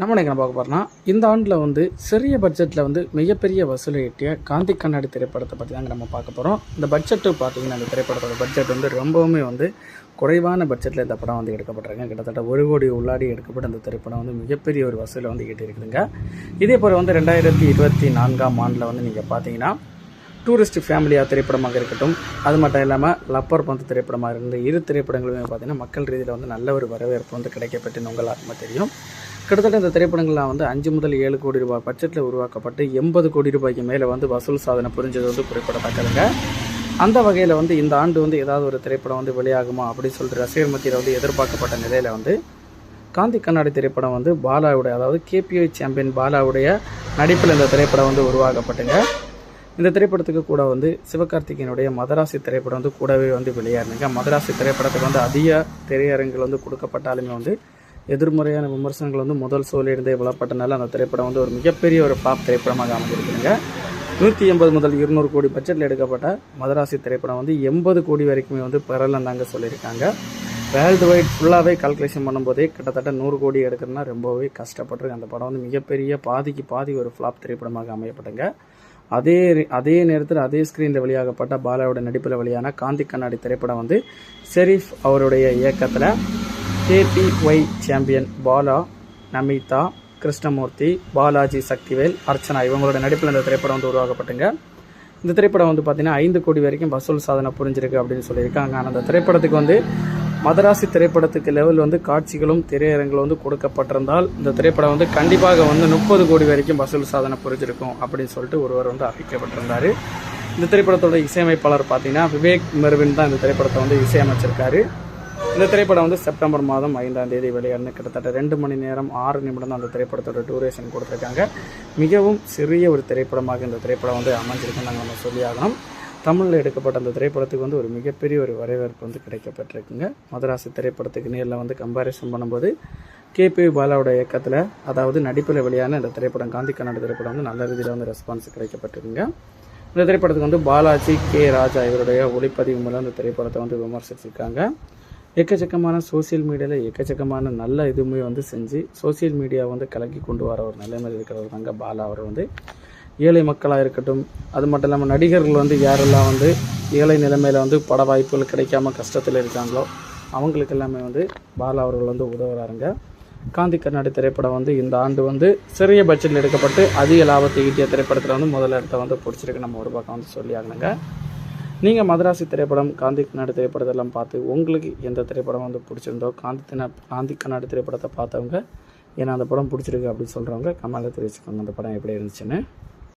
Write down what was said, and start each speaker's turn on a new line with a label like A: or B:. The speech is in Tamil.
A: நம்ம என்ன பார்க்க போகிறோம்னா இந்த ஆண்டில் வந்து சிறிய பட்ஜெட்டில் வந்து மிகப்பெரிய வசூலை எட்டிய காந்தி கண்ணாடி திரைப்படத்தை பற்றி தாங்க நம்ம பார்க்க போகிறோம் இந்த பட்ஜெட்டு பார்த்திங்கன்னா இந்த திரைப்படத்தோட பட்ஜெட் வந்து ரொம்பவுமே வந்து குறைவான பட்ஜெட்டில் இந்த படம் வந்து எடுக்கப்பட்டிருங்க கிட்டத்தட்ட ஒரு கோடி உள்ளாடி எடுக்கப்பட்ட இந்த திரைப்படம் வந்து மிகப்பெரிய ஒரு வசூலை வந்து ஈட்டியிருக்குதுங்க இதே போல் வந்து ரெண்டாயிரத்தி இருபத்தி நான்காம் ஆண்டில் வந்து நீங்கள் பார்த்தீங்கன்னா டூரிஸ்ட் ஃபேமிலியாக திரைப்படமாக இருக்கட்டும் அது மட்டும் இல்லாமல் லப்பர் பந்து திரைப்படமாக இருந்த இரு திரைப்படங்களுமே பார்த்தீங்கன்னா மக்கள் ரீதியில் வந்து நல்ல ஒரு வரவேற்பு வந்து கிடைக்கப்பட்டு ஆத்மா தெரியும். கிட்டத்தட்ட இந்த திரைப்படங்கள்லாம் வந்து அஞ்சு முதல் ஏழு கோடி ரூபாய் பட்ஜெட்டில் உருவாக்கப்பட்டு எண்பது கோடி ரூபாய்க்கு மேலே வந்து வசூல் சாதனை புரிஞ்சது வந்து குறிப்பிடத்தக்கதுங்க. அந்த வகையில் வந்து இந்த ஆண்டு வந்து ஏதாவது ஒரு திரைப்படம் வந்து வெளியாகுமா அப்படின்னு சொல்லிட்டு ரசிகர் மத்தியில் வந்து எதிர்பார்க்கப்பட்ட நிலையில் வந்து காந்தி கண்ணாடி திரைப்படம் வந்து பாலாவுடைய அதாவது கேபிஐ சாம்பியன் பாலாவுடைய நடிப்பில் இந்த திரைப்படம் வந்து உருவாக்கப்பட்டுங்க. இந்த திரைப்படத்துக்கு கூட வந்து சிவகார்த்திகேயனுடைய மதராசி திரைப்படம் வந்து கூடவே வந்து வெளியாருங்க மதராசி திரைப்படத்துக்கு வந்து அதிக திரையரங்குகள் வந்து கொடுக்கப்பட்டாலுமே வந்து எதிர்மறையான விமர்சனங்கள் வந்து முதல் சோழியிருந்தே விழப்பட்டனால அந்த திரைப்படம் வந்து ஒரு மிகப்பெரிய ஒரு ஃப்ளாப் திரைப்படமாக அமைஞ்சிருக்குங்க நூற்றி எண்பது முதல் இருநூறு கோடி பட்ஜெட்டில் எடுக்கப்பட்ட மதராசி திரைப்படம் வந்து எண்பது கோடி வரைக்குமே வந்து பெறலன்னாங்க சொல்லியிருக்காங்க. வேர்ல்டு வைட் ஃபுல்லாகவே கால்குலேஷன் பண்ணும்போதே கிட்டத்தட்ட நூறு கோடி எடுக்கிறதுனா ரொம்பவே கஷ்டப்பட்டிருக்கு. அந்த படம் வந்து மிகப்பெரிய பாதிக்கு பாதி ஒரு ஃப்ளாப் திரைப்படமாக அமையப்பட்டுங்க அதே அதே நேரத்தில் அதே ஸ்க்ரீனில் வெளியாகப்பட்ட பாலாவோட நடிப்பில் வெளியான காந்தி கண்ணாடி திரைப்படம் வந்து ஷெரீஃப் அவருடைய இயக்கத்தில் கேபிஒய் சாம்பியன் பாலா நமிதா கிருஷ்ணமூர்த்தி பாலாஜி சக்திவேல் அர்ச்சனா இவங்களோட நடிப்பில் இந்த திரைப்படம் வந்து உருவாக்கப்பட்டுங்க. இந்த திரைப்படம் வந்து பார்த்திங்கன்னா ஐந்து கோடி வரைக்கும் வசூல் சாதனை புரிஞ்சிருக்கு அப்படின்னு சொல்லியிருக்காங்க. ஆனால் அந்த திரைப்படத்துக்கு வந்து மதராசி திரைப்படத்துக்கு லெவல் வந்து காட்சிகளும் திரையரங்களும் வந்து கொடுக்கப்பட்டிருந்தால் இந்த திரைப்படம் வந்து கண்டிப்பாக வந்து முப்பது கோடி வரைக்கும் வசூல் சாதனை புரிஞ்சிருக்கும் அப்படின்னு சொல்லிட்டு ஒருவர் வந்து அறிவிக்கப்பட்டிருந்தார். இந்த திரைப்படத்தோட இசையமைப்பாளர் பார்த்தீங்கன்னா விவேக் மெர்வின் தான் இந்த திரைப்படத்தை வந்து இசையமைச்சிருக்காரு. இந்த திரைப்படம் வந்து செப்டம்பர் மாதம் ஐந்தாம் தேதி வெளியானது கிட்டத்தட்ட ரெண்டு மணி நேரம் ஆறு நிமிடம் தான் அந்த திரைப்படத்தோட டூரேஷன் கொடுத்துருக்காங்க. மிகவும் சிறிய ஒரு திரைப்படமாக இந்த திரைப்படம் வந்து அமைஞ்சிருக்குன்னு நாங்கள் நம்ம சொல்லி ஆகணும் தமிழில் எடுக்கப்பட்ட அந்த திரைப்படத்துக்கு வந்து ஒரு மிகப்பெரிய ஒரு வரவேற்பு வந்து கிடைக்கப்பட்டிருக்குங்க. மதராசி திரைப்படத்துக்கு நேரில் வந்து கம்பாரிசன் பண்ணும்போது கேபி பாலாவோட இயக்கத்தில் அதாவது நடிப்பில் வெளியான இந்த திரைப்படம் காந்தி கண்ணாடி திரைப்படம் வந்து நல்ல ரீதியில் வந்து ரெஸ்பான்ஸ் கிடைக்கப்பட்டிருக்குங்க. இந்த திரைப்படத்துக்கு வந்து பாலாஜி கே. ராஜா இவருடைய ஒளிப்பதிவு மூலம் இந்த திரைப்படத்தை வந்து விமர்சிச்சிருக்காங்க. எக்கச்சக்கமான சோசியல் மீடியாவில் எக்கச்சக்கமான நல்ல இதுவுமே வந்து செஞ்சு சோசியல் மீடியாவை வந்து கலக்கி கொண்டு வர ஒரு நிலைமையில் இருக்கிறவர் தாங்க பாலா அவர் வந்து. ஏழை மக்களாக இருக்கட்டும் அது மட்டும் இல்லாமல் நடிகர்கள் வந்து யாரெல்லாம் வந்து ஏழை நிலைமையில் வந்து பட வாய்ப்புகள் கிடைக்காம கஷ்டத்தில் இருக்காங்களோ அவங்களுக்கு எல்லாமே வந்து பாலா அவர்கள் வந்து உதவுறாருங்க. காந்தி கர்நாடக திரைப்படம் வந்து இந்த ஆண்டு வந்து சிறிய பட்ஜெட்டில் எடுக்கப்பட்டு அதிக லாபத்தை ஈட்டிய திரைப்படத்தில் வந்து முதல் இடத்த வந்து பிடிச்சிருக்கு. நம்ம ஒரு பக்கம் வந்து சொல்லி ஆகணுங்க நீங்கள் மதராசி திரைப்படம் காந்தி கண்ணாடி திரைப்படத்தெல்லாம் பார்த்து உங்களுக்கு எந்த திரைப்படம் வந்து பிடிச்சிருந்தோ காந்தி தின காந்தி கண்ணாடி திரைப்படத்தை பார்த்தவங்க ஏன்னா அந்த படம் பிடிச்சிருக்கு அப்படின்னு சொல்கிறவங்க கமெண்ட்டில் தெரிவிச்சுக்கோங்க. அந்த படம் எப்படி இருந்துச்சுன்னு.